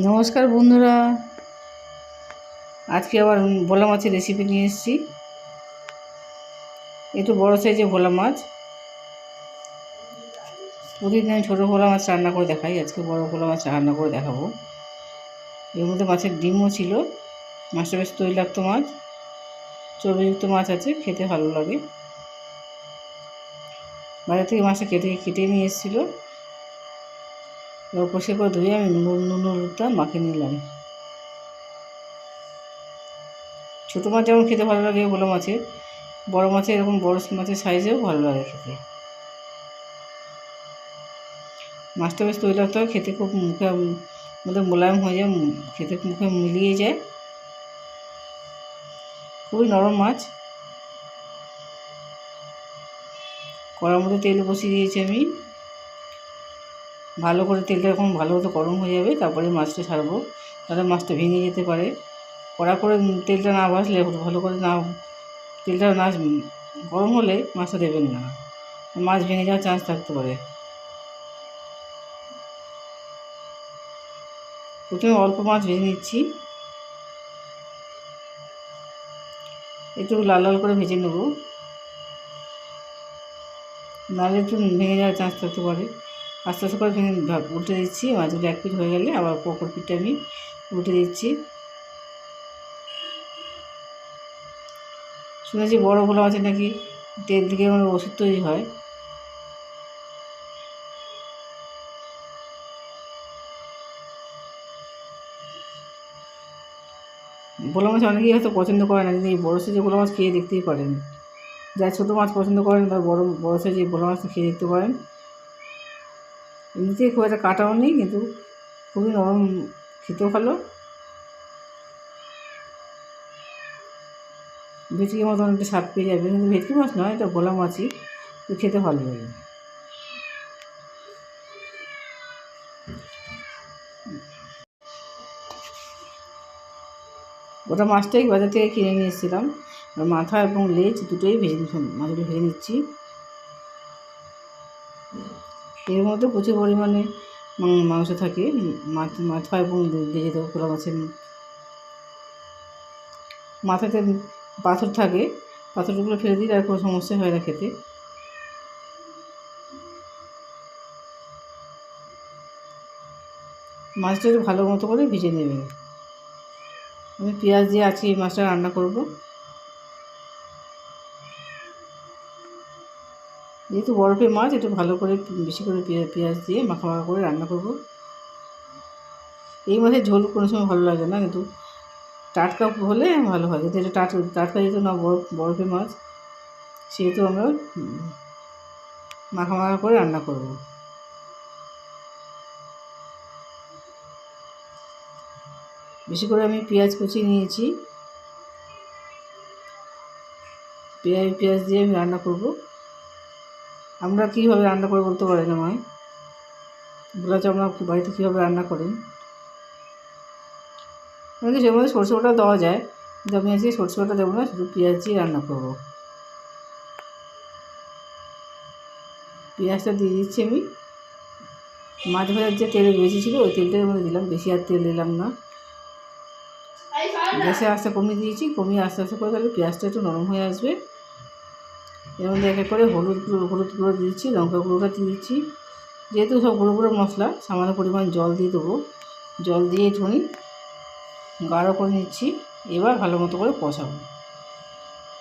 নমস্কার বন্ধুরা। আজকে আবার ভোলা মাছের রেসিপি নিয়ে এসেছি। একটু বড়ো সাইজে ভোলা মাছ। প্রতিদিন আমি ছোটো ভোলা মাছ রান্না করে দেখাই। আজকে বড় ভোলা মাছ রান্না করে দেখাবো। এর মধ্যে মাছের ডিমও ছিল। মাছটা বেশ তৈলাক্ত মাছ। চর্বিযুক্ত মাছ আছে, খেতে ভালো লাগে। বাজার থেকে মাছটা কেটে কেটে নিয়ে এসেছিল। পরিষ্কার করে ধুয়ে আমি নুন নুন হলুদটা মাখিয়ে নিলাম। ছোটো মাছ যেমন খেতে ভালো লাগে, বড়ো মাছের বড়ো মাছের এরকম বড়ো মাছের সাইজেও ভালো লাগে খেতে। মাছটা বেশ হয়, খেতে খুব মুখে মধ্যে মোলায়েম হয়ে যায়, খেতে মুখে মিলিয়ে যায়। খুবই নরম মাছ। কড়ার মধ্যে তেল বসিয়ে দিয়েছি আমি। ভালো করে তেলটা যখন ভালো মতো গরম হয়ে যাবে, তারপরে মাছটা ছাড়বো। তাহলে মাছটা ভেঙে যেতে পারে। কড়া করে তেলটা না ভাসলে ভালো করে না, তেলটা না গরম হলে মাছটা দেবেন না। মাছ ভেঙে যাওয়ার চান্স থাকতে পারে। প্রথমে অল্প মাছ ভেজে নিচ্ছি। একটু লাল লাল করে ভেজে নেব। নাহলে একটু ভেঙে যাওয়ার চান্স থাকতে পারে। আস্তে আস্তে করে উল্টে দিচ্ছি মাছগুলো এক পিঠ হয়ে গেলে আবার পকর পিঠটা আমি উল্টে দিচ্ছি। শুনেছি বড়ো ভোলা মাছের নাকি? তেল থেকে আমার ওষুধ তৈরি হয়। ভোলা মাছ অনেকেই হয়তো পছন্দ করে না, কিন্তু এই বড়ো সাইজের ভোলা মাছ খেয়ে দেখতেই পারেন। যারা ছোটো মাছ পছন্দ করেন, তারা বড়ো বড়ো সাইজের ভোলা মাছটা খেয়ে দেখতে পারেন। এমনিতেই খুব একটা কাটাও নেই, কিন্তু খুবই নরম খেতেও ভালো। ভেটকি মতন একটা স্বাদ পেয়ে যাবে, কিন্তু ভেটকি মাছ নয়, এটা ভোলা মাছই খেতে ভালো লাগে। ওটা মাছটাই বাজার থেকে কিনে নিয়ে এসেছিলাম। মাথা এবং লেজ দুটোই ভেজে মাছগুলো ভেজে নিচ্ছি। এর মধ্যে প্রচুর পরিমাণে মাংস থাকে মাছ মাছ মাথা এবং দেবো পোলা মাছের মাথাতে পাথর থাকে, পাথরগুলো ফেলে দিলে আর কোনো সমস্যা হয় না খেতে। মাছটা ভালো মতো করে ভেজে নেবেন। আমি পেঁয়াজ দিয়ে আছি মাছটা রান্না করব। যেহেতু বরফের মাছ, একটু ভালো করে বেশি করে পেঁয়াজ দিয়ে মাখা মাখা করে রান্না করব। এই মাছের ঝোল কোনো সময় ভালো লাগে না, কিন্তু টাটকা হলে ভালো হয়। যেহেতু এটা টাটকা টাটকা যেহেতু না বরফ বরফের মাছ, সেহেতু আমরা মাখা মাখা করে রান্না করব। বেশি করে আমি পেঁয়াজ কুচিয়ে নিয়েছি। পেঁয়াজ পেঁয়াজ দিয়ে আমি রান্না করব। আমরা কীভাবে রান্না করে বলতে পারেন আমায় বলা আপনার বাড়িতে কীভাবে রান্না করেন আমাকে সে মধ্যে সরষে বাটা দেওয়া যায়, কিন্তু আমি আজকে সরষে বাটা দেবো না, শুধু পেঁয়াজ দিয়ে রান্না করব। পেঁয়াজটা দিয়ে দিচ্ছি আমি। মাছ ভাজার যে তেল বেশি ছিল, ওই তেলটার মধ্যে দিলাম, বেশি আর তেল দিলাম না। গ্যাসে আস্তে কমিয়ে দিয়েছি, কমিয়ে আস্তে আস্তে করে তাহলে পেঁয়াজটা একটু নরম হয়ে আসবে। মধ্যে এক এক করে হলুদ গুঁড়ো হলুদ গুঁড়ো দিয়েছি, লঙ্কা গুঁড়োটা দিয়ে দিচ্ছি যেহেতু সব গুঁড়ো গুঁড়ো মশলা, সামান্য পরিমাণ জল দিয়ে দেবো। জল দিয়ে একটুখানি গাঢ় করে নিচ্ছি, এবার ভালো মতো করে কষাবো।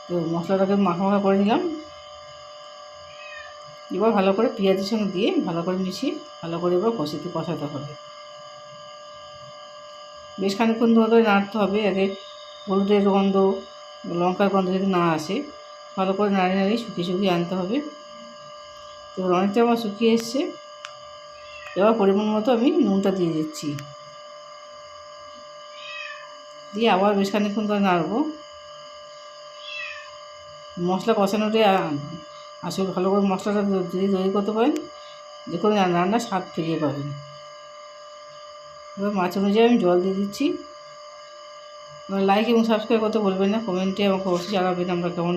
তো মশলাটাকে মাখা মাখা করে নিলাম। এবার ভালো করে পেঁয়াজের সঙ্গে দিয়ে ভালো করে মিশিয়ে ভালো করে এবার কষাতে কষাতে হবে। বেশ খানিক্ষণ ধরে নাড়তে হবে, যাতে হলুদের গন্ধ, লঙ্কার গন্ধ যদি না আসে। ভালো করে নাড়িয়ে নাড়িয়ে শুকিয়ে শুকিয়ে আনতে হবে। তো অনেকটা আমার শুকিয়ে এসছে। এবার পরিমাণ মতো আমি নুনটা দিয়ে দিচ্ছি। দিয়ে আবার বেশ খানিক্ষণ ধরে নাড়বো। মশলা কষানোটাই আসলে ভালো করে মশলাটা যদি তৈরি করতে পারেন যে কোনো রান্নার স্বাদ ফিরিয়ে পাবেন। এবার মাছ অনুযায়ী আমি জল দিয়ে দিচ্ছি। লাইক এবং সাবস্ক্রাইব করতে বলবেন না কমেন্টে আমাকে অবশ্যই জানাবেন আমরা কেমন,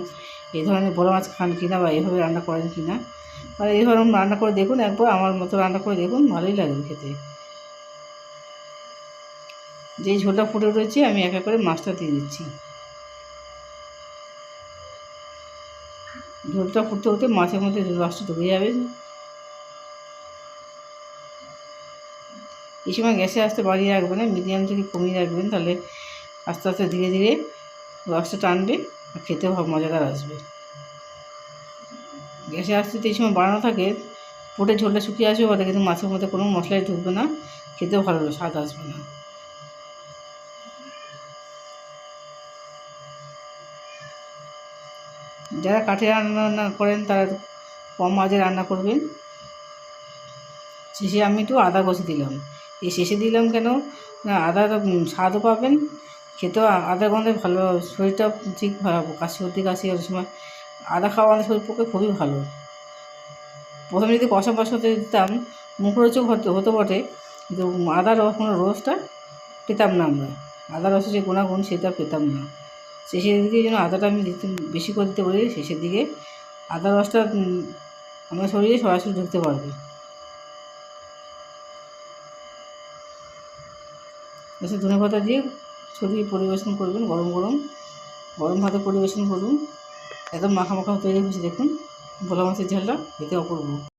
এই ধরনের বড়ো মাছ খান কিনা বা এইভাবে রান্না করেন কিনা। আর এইভাবে রান্না করে দেখুন, একবার আমার মতো রান্না করে দেখুন, ভালোই লাগবে খেতে। যেই ঝোলটা ফুটে উঠেছে, আমি এক করে মাছটা দিয়ে দিচ্ছি। ঝোলটা ফুটতে হতে মাছের মধ্যে রসটা ঢুকে যাবে, এই সময় গ্যাসে আসতে বাড়িয়ে রাখবেন না মিডিয়াম থেকে কমিয়ে রাখবেন, তাহলে আস্তে আস্তে ধীরে ধীরে রসটা টানবে আর খেতেও মজাদার আসবে। গ্যাসে আস্তে এই সময় বাড়ানো থাকে ফুটে ঝোলটা শুকিয়ে আসবে বলে কিন্তু মাছের মধ্যে কোনো মশলাই ঢুকবে না, খেতেও ভালো স্বাদ আসবে না। যারা কাঠে রান্না করেন, তারা কম আজে রান্না করবেন। শেষে আমি একটু আদা কষে দিলাম। এই শেষে দিলাম কেন? না স্বাদও পাবেন খেতেও আদা গন্ধে ভালো শরীরটা ঠিক ভালো কাশি সর্দি কাশি ওই সময় আদা খাওয়া আমাদের শরীর পক্ষে খুবই ভালো। প্রথমে যদি কষা কষাতে দিতাম, মুখরোচক হতো হতো বটে, কিন্তু আদা রস কোনো রসটা পেতাম না আমরা। আদা রসের যে গুণাগুণ সেটা পেতাম না। শেষের দিকে যেন আদাটা আমি দিতে, বেশি করে দিতে পারি, শেষের দিকে আদা রসটা আমার শরীরে সরাসরি ঢুকতে পারবে। ধনে পাতা দিয়ে ছড়িয়ে পরিবেশন করবেন, গরম গরম। গরম ভাতে পরিবেশন করুন। একদম মাখা মাখা তৈরি হয়েছে, দেখুন। ভোলা মাছের ঝালটা খেতে অপূর্ব।